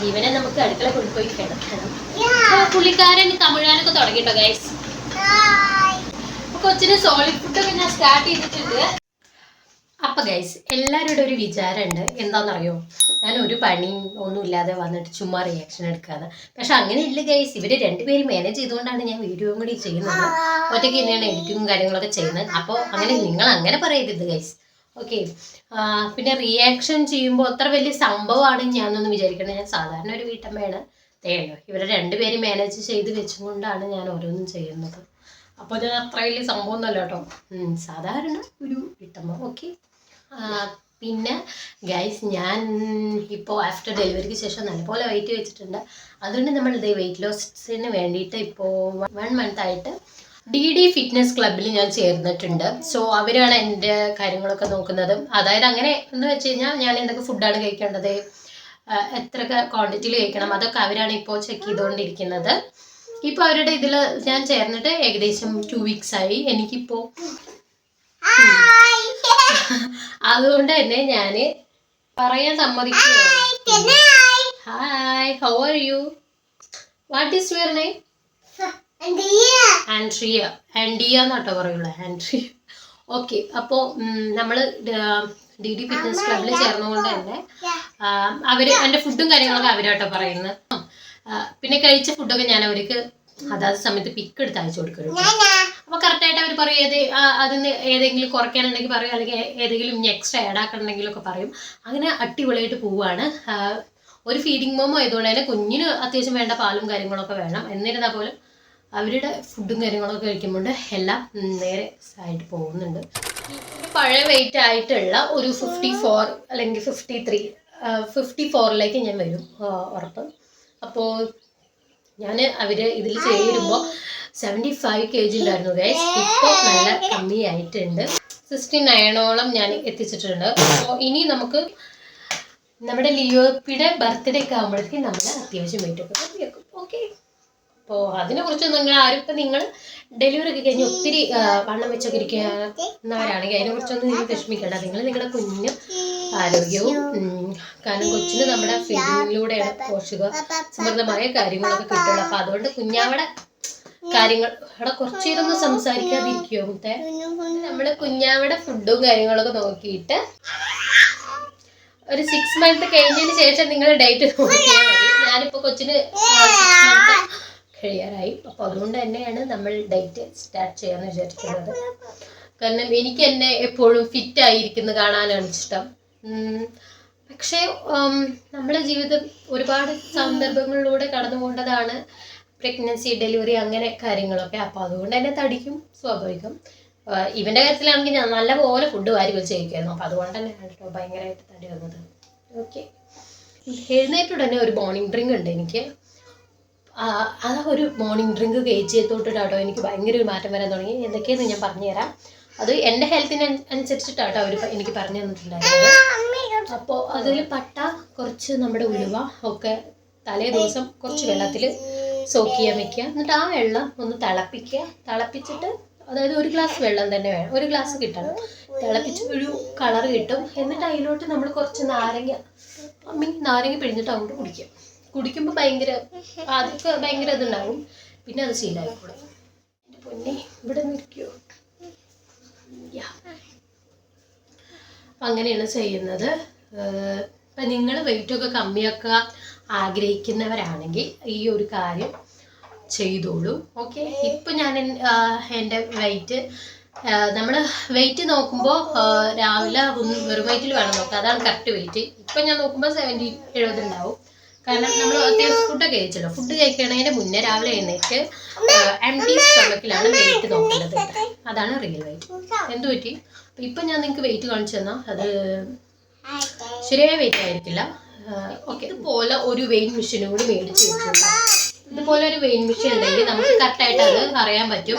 ഇവനെ നമുക്ക് അടുക്കള കൊണ്ടുപോയി കിടക്കണം പുള്ളിക്കാരൻ തമിഴാനൊക്കെ തുടങ്ങിട്ടോ ഗൈസ് കൊച്ചിന് സോളിഡ് ഫുഡ് ഞാൻ സ്റ്റാർട്ട് ചെയ്തിട്ടുണ്ട് അപ്പൊ ഗൈസ് എല്ലാവരുടെ ഒരു വിചാരമുണ്ട്. എന്താണെന്നറിയോ? ഞാൻ ഒരു പണിയും ഒന്നും ഇല്ലാതെ വന്നിട്ട് ചുമ്മാ റിയാക്ഷൻ എടുക്കാതെ. പക്ഷെ അങ്ങനെയില്ല ഗൈസ് ഇവർ രണ്ടുപേരും മാനേജ് ചെയ്തുകൊണ്ടാണ് ഞാൻ വീഡിയോയും കൂടി ചെയ്യുന്നത്. ഒറ്റയ്ക്ക് തന്നെയാണ് എഡിറ്റിങ്ങും കാര്യങ്ങളൊക്കെ ചെയ്യുന്നത്. അപ്പോൾ അങ്ങനെ നിങ്ങൾ അങ്ങനെ പറയരുത് ഗൈസ് ഓക്കെ പിന്നെ റിയാക്ഷൻ ചെയ്യുമ്പോൾ അത്ര വലിയ സംഭവമാണ് ഞാനൊന്ന് വിചാരിക്കണം ഞാൻ സാധാരണ ഒരു വീട്ടമ്മയാണ്. തേയോ ഇവരെ രണ്ടുപേരും മാനേജ് ചെയ്ത് വെച്ചുകൊണ്ടാണ് ഞാൻ ഓരോന്നും ചെയ്യുന്നത്. അപ്പോൾ ഞാൻ അത്ര വലിയ സംഭവം ഒന്നല്ല കേട്ടോ സാധാരണ ഒരു വീട്ടമ്മ ഓക്കെ പിന്നെ ഗൈസ് ഞാൻ ഇപ്പോൾ ആഫ്റ്റർ ഡെലിവറിക്ക് ശേഷം നല്ലപോലെ വെയിറ്റ് വെച്ചിട്ടുണ്ട് അതുകൊണ്ട് നമ്മൾ ഇത് വെയിറ്റ് ലോസിന് വേണ്ടിയിട്ട് ഇപ്പോൾ വൺ മന്ത് ആയിട്ട് ഡി ഡി ഫിറ്റ്നസ് ക്ലബിൽ ഞാൻ ചേർന്നിട്ടുണ്ട്. സോ അവരാണ് എന്റെ കാര്യങ്ങളൊക്കെ നോക്കുന്നത്. അതായത് അങ്ങനെ എന്ന് വെച്ച് കഴിഞ്ഞാൽ ഞാൻ എന്തൊക്കെ ഫുഡാണ് കഴിക്കേണ്ടത് എത്രയൊക്കെ ക്വാണ്ടിറ്റിയിൽ കഴിക്കണം അതൊക്കെ അവരാണ് ഇപ്പോൾ ചെക്ക് ചെയ്തുകൊണ്ടിരിക്കുന്നത്. ഇപ്പോൾ അവരുടെ ഇതിൽ ഞാൻ ചേർന്നിട്ട് ഏകദേശം ടു വീക്സ് ആയി. എനിക്കിപ്പോൾ അതുകൊണ്ട് തന്നെ ഞാൻ പറയാൻ സമ്മതിക്കും hi how are you what is your name Andrea ആൻഡിയ എന്നാട്ടോ പറയുള്ളൂ. ആൻഡ്രിയ ഓക്കെ അപ്പോൾ നമ്മൾ ഡി ഡി ഫിറ്റ്നസ് ക്ലബിൽ ചേർന്നുകൊണ്ട് തന്നെ അവർ എന്റെ ഫുഡും കാര്യങ്ങളൊക്കെ അവരാട്ടോ പറയുന്നത് പിന്നെ കഴിച്ച ഫുഡൊക്കെ ഞാൻ അവർക്ക് അതാത് സമയത്ത് പിക്ക് എടുത്ത് അയച്ചു കൊടുക്കരുത് അപ്പൊ കറക്റ്റ് ആയിട്ട് അവർ പറയും ഏത് അതിന് ഏതെങ്കിലും കുറയ്ക്കാനുണ്ടെങ്കിൽ പറയും അല്ലെങ്കിൽ ഏതെങ്കിലും എക്സ്ട്രാ ആഡ് ആക്കണമെങ്കിലും ഒക്കെ പറയും. അങ്ങനെ അടിപൊളിയായിട്ട് പോവാണ്. ഒരു ഫീഡിങ് മോമോ ആയതുകൊണ്ട് തന്നെ കുഞ്ഞിന് അത്യാവശ്യം വേണ്ട പാലും കാര്യങ്ങളൊക്കെ വേണം. എന്നിരുന്നാൽ പോലും അവരുടെ ഫുഡും കാര്യങ്ങളൊക്കെ കഴിക്കുമ്പോൾ എല്ലാം നേരെ ആയിട്ട് പോകുന്നുണ്ട്. പഴയ വെയിറ്റ് ആയിട്ടുള്ള ഒരു ഫിഫ്റ്റി ഫോർ അല്ലെങ്കിൽ ഫിഫ്റ്റി ത്രീ ഫിഫ്റ്റി ഫോറിലേക്ക് ഞാൻ വരും ഉറപ്പ്. അപ്പോൾ ഞാൻ അവർ ഇതിൽ ചേരുമ്പോൾ സെവന്റി ഫൈവ് കെ ജി ഉണ്ടായിരുന്നു ഗൈസ് ഇപ്പോൾ നല്ല കമ്മി ആയിട്ടുണ്ട് സിക്സ്റ്റി നയനോളം ഞാൻ എത്തിച്ചിട്ടുണ്ട്. അപ്പോൾ ഇനി നമുക്ക് നമ്മുടെ ലിയോപ്പിയുടെ ബർത്ത്ഡേ ഒക്കെ നമ്മൾ അത്യാവശ്യം വെയിറ്റ് ഒക്കെ ഓക്കെ അപ്പോൾ അതിനെക്കുറിച്ച് നിങ്ങൾ ആരും നിങ്ങൾ ഡെലിവറി ഒക്കെ കഴിഞ്ഞ് ഒത്തിരി വണ്ണം വെച്ചൊക്കെ ഇരിക്കുന്നവരാണെങ്കിൽ അതിനെക്കുറിച്ചൊന്നും നിങ്ങൾ വിഷമിക്കേണ്ട. നിങ്ങൾ നിങ്ങളുടെ കുഞ്ഞ് ആരോഗ്യവും കാരണം കൊച്ചിന് നമ്മുടെ ഫീഡിങ്ങിലൂടെയാണ് പോഷക സമൃദ്ധമായ കാര്യങ്ങളൊക്കെ കിട്ടുള്ളൂ അപ്പൊ അതുകൊണ്ട് കുഞ്ഞാവിടെ കാര്യങ്ങൾ അവിടെ കുറച്ചു നേരമൊന്ന് സംസാരിക്കാതിരിക്കുമോ മുത്തേ? നമ്മൾ കുഞ്ഞാവിടെ ഫുഡും കാര്യങ്ങളൊക്കെ നോക്കിയിട്ട് ഒരു സിക്സ് മന്ത് കഴിഞ്ഞതിന് ശേഷം നിങ്ങൾ ഡേറ്റ് നോക്കിയാൽ മതി. ഞാനിപ്പോ കൊച്ചിന് സിക്സ് മന്ത് കഴിയാറായി അപ്പൊ അതുകൊണ്ട് തന്നെയാണ് നമ്മൾ ഡയറ്റ് സ്റ്റാർട്ട് ചെയ്യാന്ന് വിചാരിക്കുന്നത്. കാരണം എനിക്ക് എന്നെ എപ്പോഴും ഫിറ്റ് ആയിരിക്കുന്നത് കാണാനാണ് ഇഷ്ടം. പക്ഷേ നമ്മുടെ ജീവിതം ഒരുപാട് സന്ദർഭങ്ങളിലൂടെ കടന്നു പോകേണ്ടതാണ് പ്രഗ്നൻസി ഡെലിവറി അങ്ങനെ കാര്യങ്ങളൊക്കെ. അപ്പോൾ അതുകൊണ്ട് തന്നെ തടിക്കും സ്വാഭാവികം. ഇവന്റെ കാര്യത്തിലാണെങ്കിൽ ഞാൻ നല്ലപോലെ ഫുഡ് വാരി വെച്ച് കഴിക്കുമായിരുന്നു. അപ്പോൾ അതുകൊണ്ട് തന്നെയാണ് കേട്ടോ ഭയങ്കരമായിട്ട് തടി വന്നത്. ഓക്കെ എഴുന്നേറ്റ് ഉടനെ ഒരു മോർണിംഗ് ഡ്രിങ്ക് ഉണ്ട് എനിക്ക്. ആ, ഒരു മോർണിംഗ് ഡ്രിങ്ക് കഴിച്ച് തൊട്ടിട്ടാട്ടോ എനിക്ക് ഭയങ്കര ഒരു മാറ്റം വരാൻ തുടങ്ങി. എന്തൊക്കെയെന്ന് ഞാൻ പറഞ്ഞുതരാം. അത് എന്റെ ഹെൽത്തിന് അനുസരിച്ചിട്ടാട്ടോ അവർ എനിക്ക് പറഞ്ഞു തന്നിട്ടുണ്ടായിരുന്നത്. അപ്പോൾ അതിൽ പട്ട കുറച്ച് നമ്മുടെ ഉലുവ ഒക്കെ തലേ ദിവസം കുറച്ച് വെള്ളത്തിൽ സോക്ക് ചെയ്യാൻ വെക്കുക. എന്നിട്ട് ആ വെള്ളം ഒന്ന് തിളപ്പിക്കുക. തിളപ്പിച്ചിട്ട് അതായത് ഒരു ഗ്ലാസ് വെള്ളം തന്നെ വേണം. ഒരു ഗ്ലാസ് കിട്ടണം. തിളപ്പിച്ച് ഒരു കളർ കിട്ടും. എന്നിട്ട് അതിലോട്ട് നമ്മൾ കുറച്ച് നാരങ്ങ മീൻ നാരങ്ങ പിഴിഞ്ഞിട്ട് അങ്ങോട്ട് കുടിക്കുക. കുടിക്കുമ്പോൾ ഭയങ്കര ആദ്യമൊക്കെ ഭയങ്കര ഇതുണ്ടാവും. പിന്നെ അത് ശീലമായിക്കോളും എന്റെ പൊന്നെ ഇവിടെ നിൽക്കുമോ അങ്ങനെയാണ് ചെയ്യുന്നത്. ഇപ്പൊ നിങ്ങൾ വെയിറ്റൊക്കെ കമ്മിയാക്കുക ആഗ്രഹിക്കുന്നവരാണെങ്കിൽ ഈ ഒരു കാര്യം ചെയ്തോളൂ. ഓക്കെ? ഇപ്പം ഞാൻ എന്റെ വെയിറ്റ് നമ്മൾ വെയിറ്റ് നോക്കുമ്പോൾ രാവിലെ വെറും വെയിറ്റിൽ വേണം നോക്കാം അതാണ് കറക്റ്റ് വെയിറ്റ്. ഇപ്പം ഞാൻ നോക്കുമ്പോൾ സെവന്റി എഴുപത് ഉണ്ടാവും. കാരണം നമ്മൾ അത്യാവശ്യം ഫുഡൊക്കെ കഴിച്ചല്ലോ. ഫുഡ് കഴിക്കണതിന് മുന്നേ രാവിലെ എഴുന്നേറ്റ് എം ടി സ്റ്റൊമക്കിലാണ് വെയിറ്റ് നോക്കേണ്ടത് അതാണ് റിയൽ വെയിറ്റ് എന്ത് പറ്റി? ഇപ്പം ഞാൻ നിങ്ങൾക്ക് വെയിറ്റ് കാണിച്ചു തന്നാൽ അത് ശരിയായ വെയിറ്റ് ആയിരിക്കില്ല. ഓക്കെ ഇതുപോലെ ഒരു വെയിറ്റ് മെഷീനും കൂടി മേടിച്ച് വെച്ചു ഇതുപോലെ ഒരു വെയിൻ മെഷീൻ ഉണ്ടെങ്കിൽ നമുക്ക് കറക്റ്റായിട്ട് അത് അറിയാൻ പറ്റും.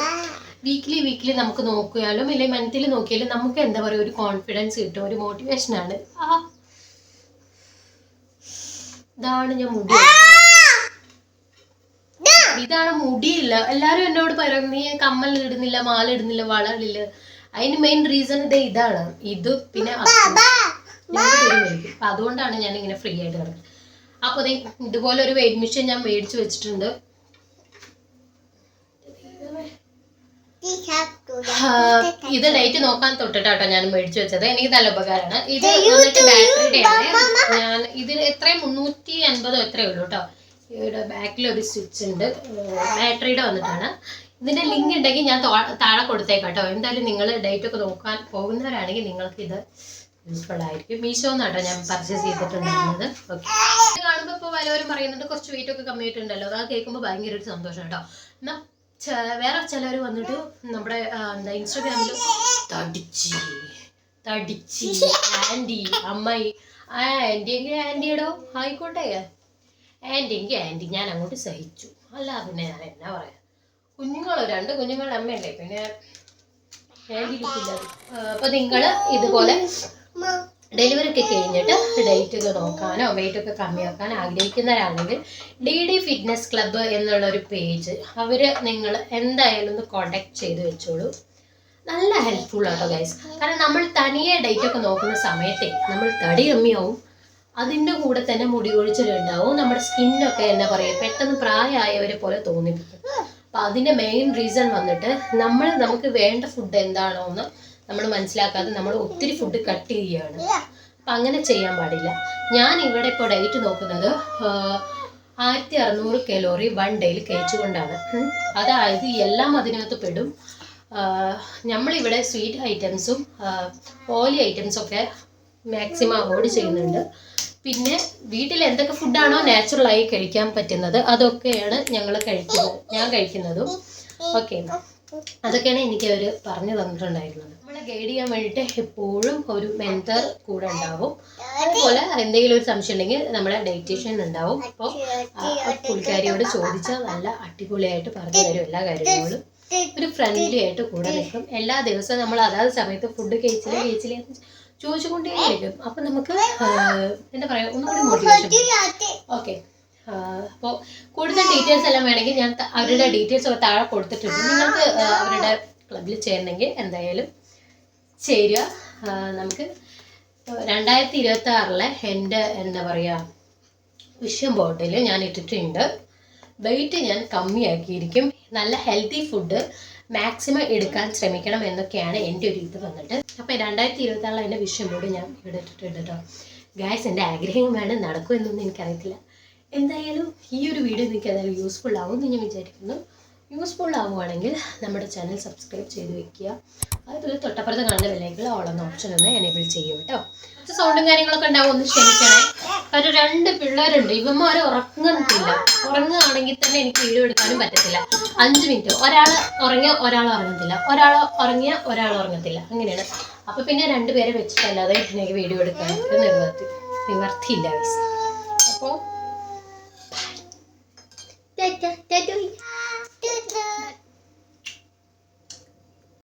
വീക്ക്ലി വീക്ക്ലി നമുക്ക് നോക്കിയാലും ഇല്ലെങ്കിൽ മന്ത്ലി നോക്കിയാലും നമുക്ക് എന്താ പറയുക ഒരു കോൺഫിഡൻസ് കിട്ടും ഒരു മോട്ടിവേഷനാണ് ആ ഇതാണ് ഞാൻ മുടി. ഇതാണ് മുടിയില്ല. എല്ലാരും എന്നോട് പറയും നീ കമ്മൽ ഇടുന്നില്ല മാല ഇടുന്നില്ല വള ഇടില്ല. അതിന് മെയിൻ റീസൺ ഇത് ഇതാണ്. ഇത് പിന്നെ അതുകൊണ്ടാണ് ഞാൻ ഇങ്ങനെ ഫ്രീ ആയിട്ട് കിടക്കുന്നത്. അപ്പൊ ദേ ഇതുപോലെ ഒരു വെയിറ്റ് മെഷീൻ ഞാൻ മേടിച്ചു വെച്ചിട്ടുണ്ട്. ഇത് ലൈറ്റ് നോക്കാൻ തൊട്ടിട്ടാട്ടോ ഞാൻ മേടിച്ചു വെച്ചത്. എനിക്ക് നല്ല ഉപകാരമാണ് ഇത് വന്നിട്ട് ബാറ്ററിയുടെ ആണ് ഞാൻ ഇതിന് എത്രയും? മുന്നൂറ്റി അൻപതോ എത്രയേ ഉള്ളൂ കേട്ടോ ഇവിടെ ബാക്കിൽ ഒരു സ്വിച്ച് ഉണ്ട്. ബാറ്ററിയുടെ വന്നിട്ടാണ്. ഇതിന്റെ ലിങ്ക് ഉണ്ടെങ്കിൽ ഞാൻ താഴെ കൊടുത്തേക്കാം കേട്ടോ എന്തായാലും നിങ്ങൾ ഡേറ്റ് ഒക്കെ നോക്കാൻ പോകുന്നവരാണെങ്കിൽ നിങ്ങൾക്ക് ഇത് യൂസ്ഫുൾ ആയിരിക്കും. മീഷോ എന്നാട്ടോ ഞാൻ പർച്ചേസ് ചെയ്തിട്ടുണ്ടായിരുന്നത്. ഓക്കെ കാണുമ്പോൾ ഇപ്പോൾ പലവരും പറയുന്നുണ്ട് കുറച്ച് വെയിറ്റ് ഒക്കെ കമ്മിയായിട്ടുണ്ടല്ലോ. അത് കേൾക്കുമ്പോൾ ഭയങ്കര ഒരു സന്തോഷം കേട്ടോ എന്നാൽ ചെ- വേറെ ചിലർ വന്നിട്ട് നമ്മുടെ എന്താ ഇൻസ്റ്റാഗ്രാമിൽ തടിച്ചി തടിച്ചി ആന്റി അമ്മായി ആ ആന്റി എങ്കിൽ ആന്റിയടോ ആയിക്കോട്ടെ. ആന്റി എങ്കിൽ ആന്റി ഞാൻ അങ്ങോട്ട് സഹിച്ചു. അല്ല പിന്നെ ഞാൻ എന്നാ പറയാ? കുഞ്ഞുങ്ങളോ രണ്ട് കുഞ്ഞുങ്ങളുടെ അമ്മയല്ലേ പിന്നെ ആന്റി ലുക്കില്ല അപ്പോൾ നിങ്ങൾ ഇതുപോലെ ഡെലിവറി ഒക്കെ കഴിഞ്ഞിട്ട് ഡേറ്റ് ഒക്കെ നോക്കാനോ വെയിറ്റ് ഒക്കെ കമ്മിയാക്കാൻ ആഗ്രഹിക്കുന്നവരാണെങ്കിൽ ഡി ഡി ഫിറ്റ്നസ് ക്ലബ്ബ് എന്നുള്ള ഒരു പേജ് അവർ നിങ്ങൾ എന്തായാലും ഒന്ന് കോണ്ടാക്ട് ചെയ്ത് വെച്ചോളൂ. നല്ല ഹെൽപ്ഫുൾ ആട്ടോ ഗൈസ് കാരണം നമ്മൾ തനിയെ ഡേറ്റ് ഒക്കെ നോക്കുന്ന സമയത്തെ നമ്മൾ തടി കമ്മിയാവും അതിന്റെ കൂടെ തന്നെ മുടി കൊഴിച്ചിലുണ്ടാവും നമ്മുടെ സ്കിന്നൊക്കെ എന്നാ പറയുക പെട്ടെന്ന് പ്രായമായവരെ പോലെ തോന്നിപ്പിക്കും. അപ്പം അതിന്റെ മെയിൻ റീസൺ വന്നിട്ട് നമ്മൾ നമുക്ക് വേണ്ട ഫുഡ് എന്താണോ എന്ന് നമ്മൾ മനസ്സിലാക്കാതെ നമ്മൾ ഒത്തിരി ഫുഡ് കട്ട് ചെയ്യുകയാണ്. അപ്പം അങ്ങനെ ചെയ്യാൻ പാടില്ല. ഞാൻ ഇവിടെ ഇപ്പോൾ ഡേറ്റ് നോക്കുന്നത് ആയിരത്തി അറുന്നൂറ് കലോറി വൺ ഡേയിൽ കഴിച്ചുകൊണ്ടാണ്. അതായത് എല്ലാം അതിനകത്ത് പെടും. നമ്മളിവിടെ സ്വീറ്റ് ഐറ്റംസും ഓയിലി ഐറ്റംസൊക്കെ മാക്സിമം അവോയ്ഡ് ചെയ്യുന്നുണ്ട്. പിന്നെ വീട്ടിൽ എന്തൊക്കെ ഫുഡാണോ നാച്ചുറലായി കഴിക്കാൻ പറ്റുന്നത് അതൊക്കെയാണ് ഞങ്ങൾ കഴിക്കുന്നത് ഞാൻ കഴിക്കുന്നതും. ഓക്കെ അതൊക്കെയാണ് എനിക്ക് അവർ പറഞ്ഞു തന്നിട്ടുണ്ടായിരുന്നത്. നമ്മളെ ഗൈഡ് ചെയ്യാൻ വേണ്ടിയിട്ട് എപ്പോഴും ഒരു മെന്റർ കൂടെ ഉണ്ടാവും. അതുപോലെ എന്തെങ്കിലും ഒരു സംശയം ഉണ്ടെങ്കിൽ നമ്മുടെ ഡയറ്റീഷ്യൻ ഉണ്ടാവും. അപ്പോൾ പുള്ളിക്കാരിയോട് ചോദിച്ചാൽ നല്ല അടിപൊളിയായിട്ട് പറഞ്ഞു തരും എല്ലാ കാര്യങ്ങളും. ഒരു ഫ്രണ്ട്ലി ആയിട്ട് കൂടെ നിൽക്കും. എല്ലാ ദിവസവും നമ്മൾ അതാത് സമയത്ത് ഫുഡ് കഴിച്ചില്ല കഴിച്ചില്ല ചോദിച്ചുകൊണ്ടേ ചോദിച്ചുകൊണ്ടേയിരിക്കും. അപ്പം നമുക്ക് എന്താ പറയുക ഒന്നുകൂടി മോട്ടിവേഷൻ ഓക്കെ അപ്പോൾ കൂടുതൽ ഡീറ്റെയിൽസ് എല്ലാം വേണമെങ്കിൽ ഞാൻ അവരുടെ ഡീറ്റെയിൽസ് താഴെ കൊടുത്തിട്ടുണ്ട്. നിങ്ങൾക്ക് അവരുടെ ക്ലബിൽ ചേരണമെങ്കിൽ എന്തായാലും ചേരുക. നമുക്ക് രണ്ടായിരത്തി ഇരുപത്തി ആറിലെ എന്റെ എന്താ പറയുക വിഷം ബോട്ടിൽ ഞാൻ ഇട്ടിട്ടുണ്ട്. വെയിറ്റ് ഞാൻ കമ്മിയാക്കിയിരിക്കും. നല്ല ഹെൽത്തി ഫുഡ് മാക്സിമം എടുക്കാൻ ശ്രമിക്കണം എന്നൊക്കെയാണ് എന്റെ ഒരു ഇത് വന്നിട്ട്. അപ്പോൾ രണ്ടായിരത്തി ഇരുപത്തി ആറിലെ എന്റെ വിഷം ബോർഡ് ഞാൻ ഇവിടെ ഇട്ടിട്ടുണ്ട് കേട്ടോ. ഗായ്സ് എന്റെ ആഗ്രഹം വേണം നടക്കുമെന്നൊന്നും എനിക്കറിയത്തില്ല. എന്തായാലും ഈ ഒരു വീഡിയോ നിങ്ങൾക്ക് ഏതായാലും യൂസ്ഫുൾ ആവും എന്ന് ഞാൻ വിചാരിക്കുന്നു. യൂസ്ഫുൾ ആവുകയാണെങ്കിൽ നമ്മുടെ ചാനൽ സബ്സ്ക്രൈബ് ചെയ്ത് വെക്കുക. അതുപോലെ തൊട്ടപ്പുറത്ത് കാണുന്ന വിലകൾ ഓളെന്ന ഓപ്ഷൻ ഒന്ന് എനേബിൾ ചെയ്യും കേട്ടോ. കുറച്ച് സൗണ്ടും കാര്യങ്ങളൊക്കെ ഉണ്ടാവും ഒന്ന് ക്ഷമിക്കണേ. കാരണം രണ്ട് പിള്ളേരുണ്ട് ഇവന്മാർ ഉറങ്ങുന്നില്ല. ഉറങ്ങുകയാണെങ്കിൽ തന്നെ എനിക്ക് വീഡിയോ എടുക്കാനും പറ്റത്തില്ല. അഞ്ച് മിനിറ്റ് ഒരാൾ ഉറങ്ങിയ ഒരാൾ ഉറങ്ങത്തില്ല. ഒരാൾ ഉറങ്ങിയ ഒരാൾ ഉറങ്ങത്തില്ല. അങ്ങനെയാണ്. അപ്പോൾ പിന്നെ രണ്ടുപേരെ വെച്ചിട്ടല്ലാതെ എനിക്ക് വീഡിയോ എടുക്കാൻ നിവർത്തി നിവർത്തിയില്ല അപ്പോൾ ടാറ്റ ടാറ്റ Bye.